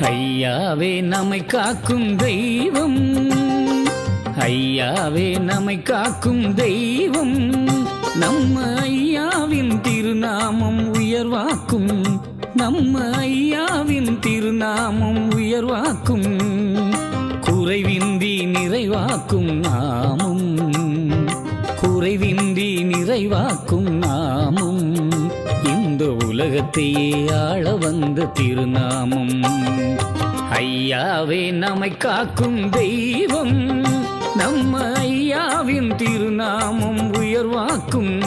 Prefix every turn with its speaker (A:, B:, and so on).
A: ஐயாவே நம்மை காக்கும் தெய்வம். ஐயாவே நம்மை காக்கும் தெய்வம். நம்ம ஐயாவின் திருநாமம் உயர்வாக்கும். நம்ம ஐயாவின் திருநாமம் உயர்வாக்கும். குறைவின்றி நிறைவாக்கும் நாமும். குறைவின்றி நிறைவாக்கும் நாமும். உலகத்தையே ஆள வந்த திருநாமம். ஐயாவே நம்மை காக்கும் தெய்வம். நம்ம ஐயாவின் திருநாமம் உயர்வாக்கும்.